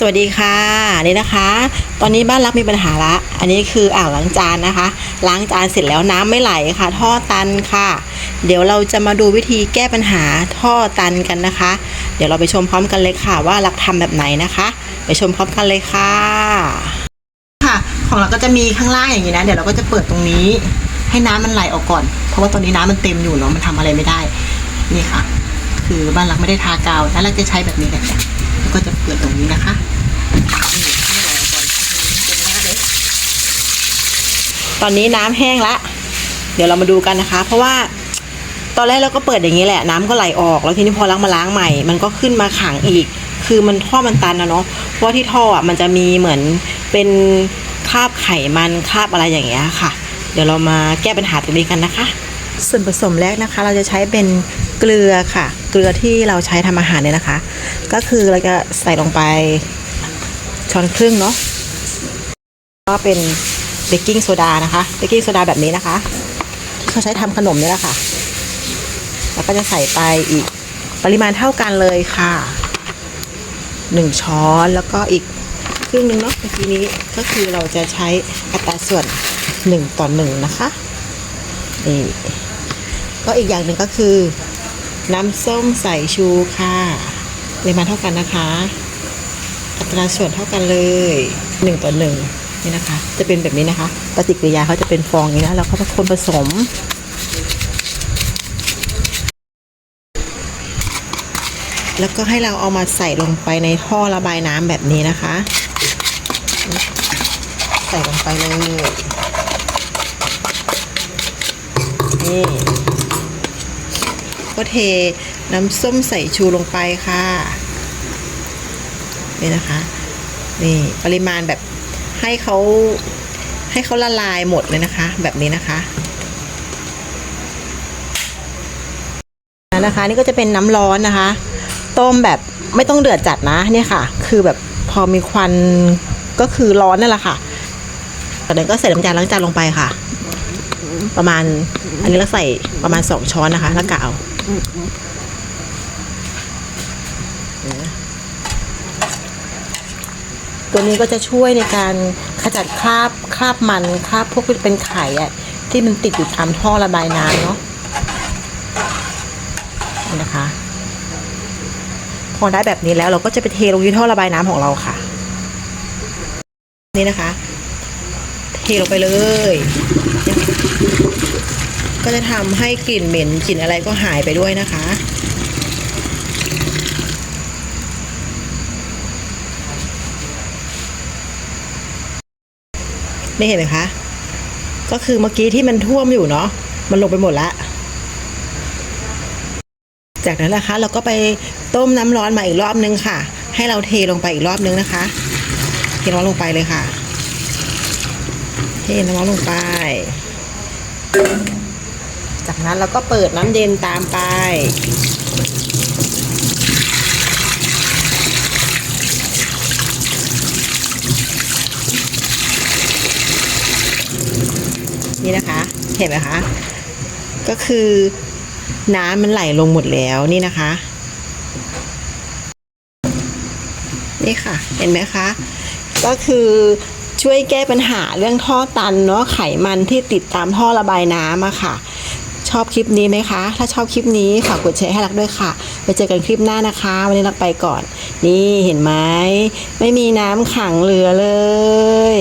สวัสดีค่ะนี่นะคะ ตอนนี้บ้านรักมีปัญหาละ อันนี้คืออ่างล้างจานนะคะ ล้างจานเสร็จแล้วน้ำไม่ไหลค่ะ ท่อตันค่ะ เดี๋ยวเราจะมาดูวิธีแก้ปัญหาท่อตันกันนะคะ เดี๋ยวเราไปชมพร้อมกันเลยค่ะ ว่ารักทำแบบไหนนะคะ ไปชมพร้อมกันเลยค่ะ ค่ะ ของเราก็จะมีข้างล่างอย่างนี้นะ เดี๋ยวเราก็จะเปิดตรงนี้ ให้น้ำมันไหลออกก่อน เพราะว่าตอนนี้น้ำมันเต็มอยู่เนาะมันทำอะไรไม่ได้ นี่ค่ะ คือบ้านรักไม่ได้ทากาวแล้วเราจะใช้แบบนี้แหละ แล้วก็จะเปิดตรงนี้นะคะตอนนี้น้ำแห้งละ เดี๋ยวเรามาดูกันนะคะ เพราะว่าตอนแรกเราก็เปิดอย่างนี้แหละ น้ำก็ไหลออก แล้วทีนี้พอล้างมาล้างใหม่ มันก็ขึ้นมาขังอีก คือมันท่อมันตันนะเนาะ เพราะว่าที่ท่ออะมันจะมีเหมือนเป็นคราบไขมันคราบอะไรอย่างเงี้ยค่ะ เดี๋ยวเรามาแก้ปัญหาตรงนี้กันนะคะ ส่วนผสมแรกนะคะ เราจะใช้เป็นเกลือค่ะ เกลือที่เราใช้ทำอาหารเนี่ยนะคะ ก็คือเราจะใส่ลงไปช้อนครึ่งเนาะก็เป็นเบกกิ้งโซดานะคะเบกกิ้งโซดาแบบนี้นะคะ ที่เขาใช้ทำขนมเนี่ยแหละค่ะ แล้วก็จะใส่ไปอีกปริมาณเท่ากันเลยค่ะหนึ่งช้อนแล้วก็อีกครึ่งหนึงเนาะเมื่อกี้นี้ก็คือเราจะใช้อัตราส่วนหนึ่งต่อหนึ่งนะคะนี่ก็อีกอย่างหนึ่งก็คือ น้ำส้มใสายชูค่ะปริมาณเท่ากันนะคะ อัตราส่วนเท่ากันเลยหนึ่งต่อหนึ่งนี่นะคะ จะเป็นแบบนี้นะคะ ปฏิกิริยาเขาจะเป็นฟองอย่างนี้นะแล้วเขาจะคนผสมแล้วก็ให้เราเอามาใส่ลงไปในท่อระบายน้ำแบบนี้นะคะ ใส่ลงไปเลย นี่ ก็เทน้ำส้มใส่ชูลงไปค่ะ นี่นะคะ นี่ปริมาณแบบให้เขาให้เขาละลายหมดเลยนะคะ แบบนี้นะคะนะคะ นี่ก็จะเป็นน้ำร้อนนะคะ ต้มแบบไม่ต้องเดือดจัดนะเนี่ยค่ะ คือแบบพอมีควันก็คือร้อนนั่นแหละค่ะจากนั้นก็ใส่น้ำจานล้างจานลงไปค่ะ ประมาณอันนี้เราใส่ประมาณสองช้อนนะคะแล้วกะเอา ตัวนี้ก็จะช่วยในการขจัดคราบคราบมันคราบพวกที่เป็นไข่อะที่มันติดอยู่ตามท่อระบายน้ำเนาะนี่นะคะ พอได้แบบนี้แล้วเราก็จะไปเทลงที่ท่อระบายน้ำของเราค่ะ นี่นะคะ เทลงไปเลย ก็จะทำให้กลิ่นเหม็นกลิ่นอะไรก็หายไปด้วยนะคะนี่เห็นไหมคะ ก็คือเมื่อกี้ที่มันท่วมอยู่เนาะมันลงไปหมดละจากนั้นนะคะ เราก็ไปต้มน้ำร้อนมาอีกรอบนึงค่ะ ให้เราเทลงไปอีกรอบนึงนะคะ เทน้ำร้อนลงไปเลยค่ะ เทน้ำร้อนลงไป จากนั้นเราก็เปิดน้ำเย็นตามไป นี่นะคะ เห็นไหมคะ ก็คือน้ำมันไหลลงหมดแล้วนี่นะคะ นี่ค่ะ เห็นไหมคะ ก็คือช่วยแก้ปัญหาเรื่องท่อตันเนาะไขมันที่ติดตามท่อระบายน้ำอะค่ะ ชอบคลิปนี้ไหมคะ ถ้าชอบคลิปนี้ฝากกดแชร์ให้รักด้วยค่ะ ไปเจอกันคลิปหน้านะคะ วันนี้รักไปก่อน นี่เห็นไหมไม่มีน้ำขังเหลือเลย